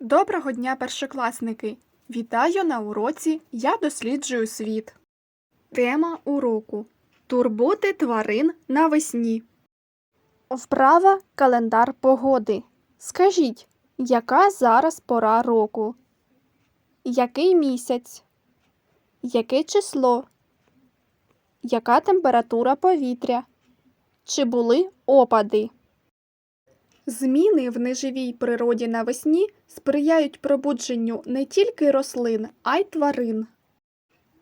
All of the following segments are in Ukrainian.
Доброго дня, першокласники! Вітаю на уроці Я досліджую світ. Тема уроку Турботи тварин навесні. Вправа календар погоди. Скажіть, яка зараз пора року? Який місяць? Яке число? Яка температура повітря? Чи були опади? Зміни в неживій природі навесні сприяють пробудженню не тільки рослин, а й тварин.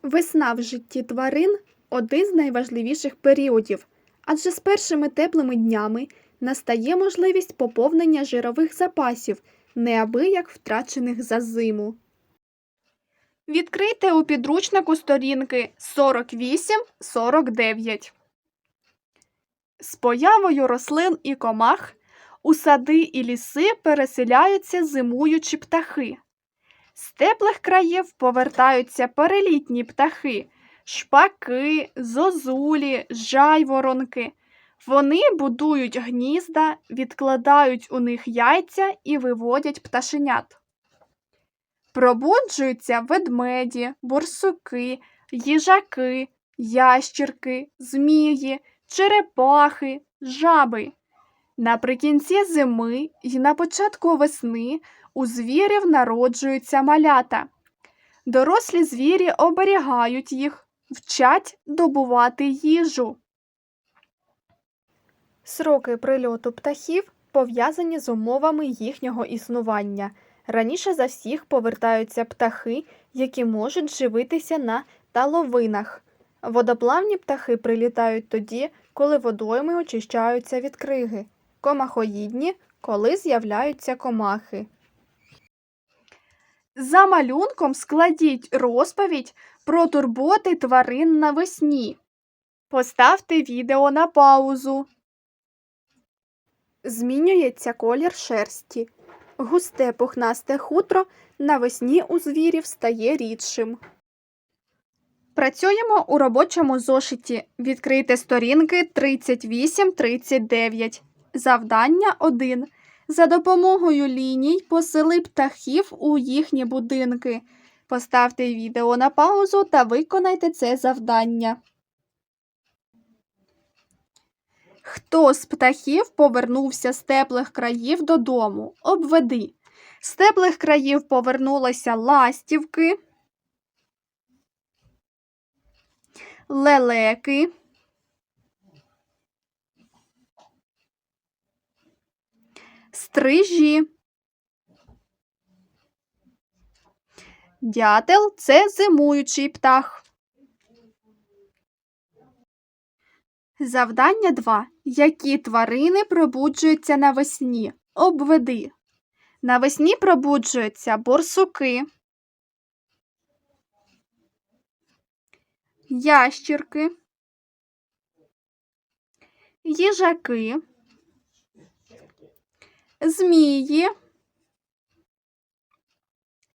Весна в житті тварин один з найважливіших періодів, адже з першими теплими днями настає можливість поповнення жирових запасів, неабияк втрачених за зиму. Відкрийте у підручнику сторінки 48-49. З появою рослин і комах у сади і ліси переселяються зимуючі птахи. З теплих країв повертаються перелітні птахи, шпаки, зозулі, жайворонки. Вони будують гнізда, відкладають у них яйця і виводять пташенят. Пробуджуються ведмеді, борсуки, їжаки, ящірки, змії, черепахи, жаби. Наприкінці зими і на початку весни у звірів народжуються малята. Дорослі звірі оберігають їх, вчать добувати їжу. Сроки прильоту птахів пов'язані з умовами їхнього існування. Раніше за всіх повертаються птахи, які можуть живитися на таловинах. Водоплавні птахи прилітають тоді, коли водойми очищаються від криги комахоїдні, коли з'являються комахи. За малюнком складіть розповідь про турботи тварин навесні. Поставте відео на паузу. Змінюється колір шерсті. Густе пухнасте хутро навесні у звірів стає рідшим. Працюємо у робочому зошиті. Відкрийте сторінки 38-39. Завдання 1. За допомогою ліній посили птахів у їхні будинки. Поставте відео на паузу та виконайте це завдання. Хто з птахів повернувся з теплих країв додому? Обведи. З теплих країв повернулися ластівки, лелеки. Стрижі. Дятел це зимуючий птах. Завдання 2. Які тварини пробуджуються навесні? Обведи. Навесні пробуджуються борсуки, ящірки, їжаки змії,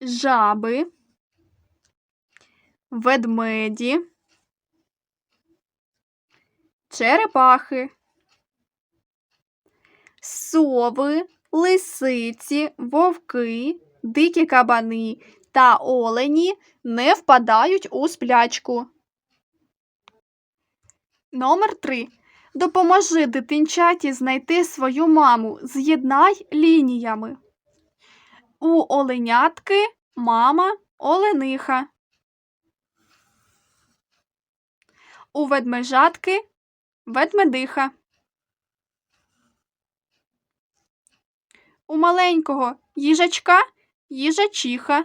жаби, ведмеді, черепахи, сови, лисиці, вовки, дикі кабани та олені не впадають у сплячку. Номер 3. Допоможи дитинчаті знайти свою маму. З'єднай лініями. У оленятки мама олениха. У ведмежатки ведмедиха. У маленького їжачка їжачиха.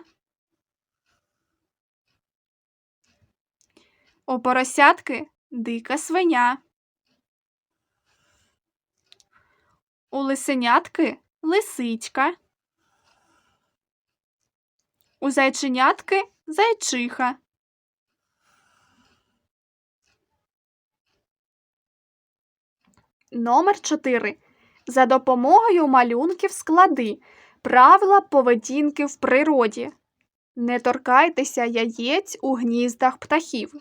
У поросятки дика свиня. У лисенятки лисичка. У зайченятки зайчиха. Номер 4. За допомогою малюнків склади правила поведінки в природі. Не торкайтеся яєць у гніздах птахів.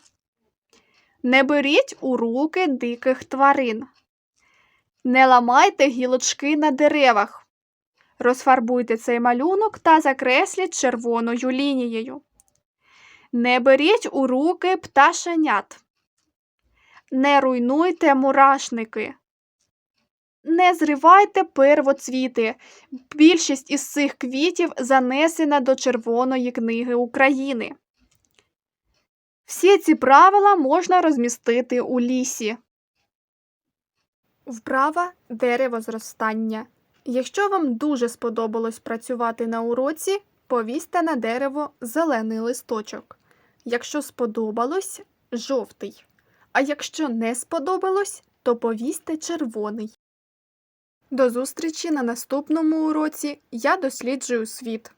Не беріть у руки диких тварин. Не ламайте гілочки на деревах. Розфарбуйте цей малюнок та закресліть червоною лінією. Не беріть у руки пташенят. Не руйнуйте мурашники. Не зривайте первоцвіти. Більшість із цих квітів занесена до Червоної книги України. Всі ці правила можна розмістити у лісі. Вправа деревозростання. Якщо вам дуже сподобалось працювати на уроці, повісьте на дерево зелений листочок. Якщо сподобалось жовтий. А якщо не сподобалось, то повісьте червоний. До зустрічі на наступному уроці. Я досліджую світ.